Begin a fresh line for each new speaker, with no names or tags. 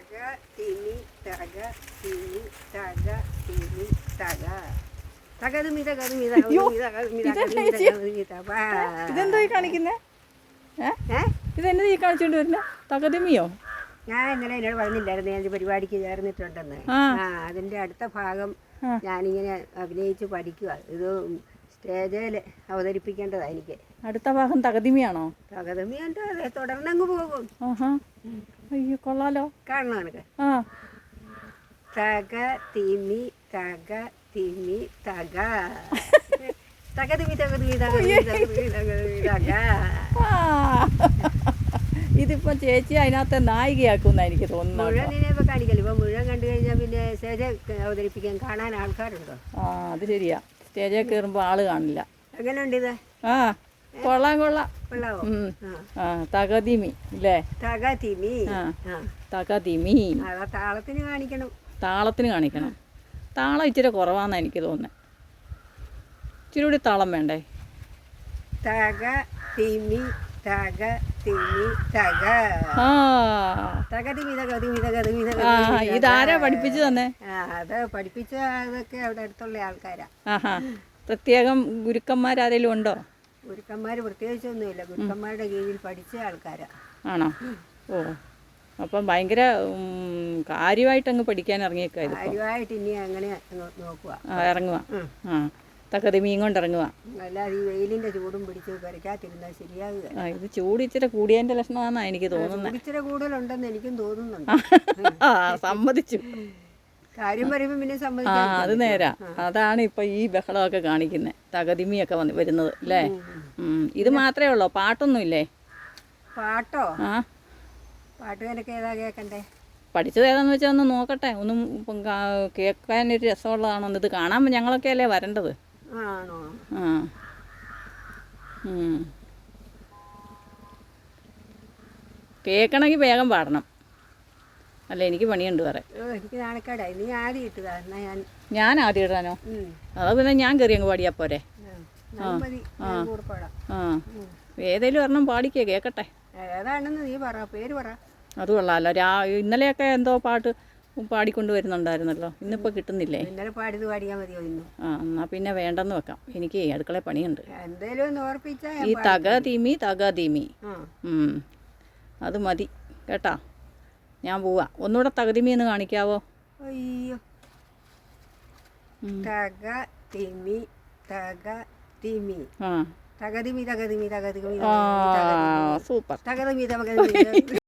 തക തിമി തക തിമി തക തിമി തക
ഇതെന്താ ഈ കാണിക്കുന്നേ? ഇതെന്നത് ഈ കാണിച്ചോണ്ട് വരുന്നേ? തകതിമിയോ
ഞാൻ ഇന്നലെ എന്നോട് പറഞ്ഞില്ലായിരുന്നു ഞാൻ പരിപാടിക്ക് ചേർന്നിട്ടുണ്ടെന്ന്.
ആ.
അതിന്റെ അടുത്ത ഭാഗം. ഞാനിങ്ങനെ അഭിനയിച്ച് പഠിക്കുക ഇത് സ്റ്റേജിൽ അവതരിപ്പിക്കേണ്ടതാണ് എനിക്ക്.
അടുത്ത ഭാഗം തകതിമിയാണോ?
തകതിമിയുണ്ട് അതെ തുടർന്നങ്ങ് പോകും.
അയ്യോ കൊള്ളാലോ.
കാണണം എനിക്ക്
ആ.
തക തിമി തക തിമി തക. തകതിമി തകതിമി തകതിമി തകതിമി തകതിമി തക.
ഇതിപ്പോ ചേച്ചി അതിനകത്തെ നായികയാക്കുന്ന എനിക്ക് തോന്നുന്നു
മുഴുവൻ നിന്നെ ഇപ്പൊ കാണിക്കല്ലോ? ഇപ്പൊ മുഴുവൻ കണ്ടു കഴിഞ്ഞാൽ പിന്നെ സ്റ്റേജ് അവതരിപ്പിക്കാൻ കാണാൻ ആൾക്കാരുണ്ടോ?
ആ അത് ശരിയാ. സ്റ്റേജിൽ കയറുമ്പോൾ ആൾ കാണില്ല.
എങ്ങനെയുണ്ട് ഇത്?
ആ കൊള്ളാം കൊള്ളാം.
ആ.
തകതിമി ഇല്ലേ? തകതിമി.
തകതിമി. താളത്തിന് കാണിക്കണം.
താളത്തിന് കാണിക്കണം. താളം ഇച്ചിരി കുറവാന്നാ എനിക്ക് തോന്നുന്നത് ഇച്ചിരി കൂടി താളം വേണ്ടേ?
തക തിമി തക
ഇതാരാ പഠിപ്പിച്ചു തന്നെ?
അത് പഠിപ്പിച്ച അതൊക്കെ അവിടെ അടുത്തുള്ള ആൾക്കാരാ.
പ്രത്യേകം ഗുരുക്കന്മാരാരെങ്കിലും ഉണ്ടോ?
ഗുരുക്കന്മാർ പ്രത്യേകിച്ചൊന്നുമില്ല. ഗുരുക്കന്മാരുടെ കീഴിൽ പഠിച്ച ആൾക്കാരാ.
ആണോ? ഓ. അപ്പം ഭയങ്കര കാര്യമായിട്ട് അങ്ങ് പഠിക്കാൻ ഇറങ്ങിയേക്കായിരുന്നു
കാര്യമായിട്ട് ഇനി അങ്ങനെ നോക്കുക
ഇറങ്ങുക ആ. തക്കതിമീൻ മീൻ കൊണ്ടിറങ്ങുക
അല്ലാതെ ഈ വെയിലിന്റെ ചൂടും പിടിച്ച് പെരക്കാത്തിരുന്നാൽ ശരിയാകുക
ആ ഇത് ചൂട് ഇച്ചിരി കൂടിയതിന്റെ ലക്ഷണമാണെന്നാണ് എനിക്ക് തോന്നുന്നത്
ഇച്ചിരി കൂടുതലുണ്ടെന്ന് എനിക്കും തോന്നുന്നുണ്ട്.
സമ്മതിച്ചു.
കാര്യം പറയുമ്പോൾ പിന്നെ
ആ അത് നേരാ. അതാണ് ഇപ്പൊ ഈ ബഹളമൊക്കെ കാണിക്കുന്നത് തകതിമിയൊക്കെ വന്ന് വരുന്നത് അല്ലേ ഇത് മാത്രമേ ഉള്ളോ? പാട്ടൊന്നും ഇല്ലേ
പാട്ടോ?
ആ.
പാട്ടുകാരൊക്കെ ഏതാ കേക്കണ്ടേ?
പഠിച്ചത് ഏതാന്ന് വെച്ചാൽ ഒന്ന് നോക്കട്ടെ. ഒന്നും കേൾക്കാൻ ഒരു രസമുള്ളതാണോ? ഇത് കാണാൻ ഞങ്ങളൊക്കെ അല്ലേ വരേണ്ടത്. ആ. കേൾക്കണമെങ്കിൽ വേഗം പാടണം. അല്ല എനിക്ക് പണിയുണ്ട് വേറെ.
ഞാൻ
ആദ്യം ഇടാനോ? അതാ പിന്നെ ഞാൻ കയറി അങ്ങ് പാടിയാ പോരെ. ഏതേലും ഒരെണ്ണം പാടിക്കേ
കേക്കട്ടെ.
അത് കൊള്ളാമല്ലോ രാ ഇന്നലെയൊക്കെ എന്തോ പാട്ട് പാടിക്കൊണ്ട് വരുന്നുണ്ടായിരുന്നല്ലോ ഇന്നിപ്പോൾ കിട്ടുന്നില്ലേ
ഇന്നലെ പാടിയത് പാടിയാൽ മതിയോ ഇന്നും?
ആ എന്നാൽ പിന്നെ വേണ്ടെന്ന് വെക്കാം. എനിക്ക് അടുക്കള പണിയുണ്ട്.
എന്തേലും
ഈ തക തീമി തക തീമി. അത് മതി. കേട്ടാ? ഞാൻ പോവാ. ഒന്നുകൂടെ തകതിമി എന്ന് കാണിക്കാവോ?
അയ്യോ. തക തിമി തക തിമി
ആ.
തകതിമി തകതിമി തകതിമി
ആ സൂപ്പർ.
തകതിമി തകതിമി.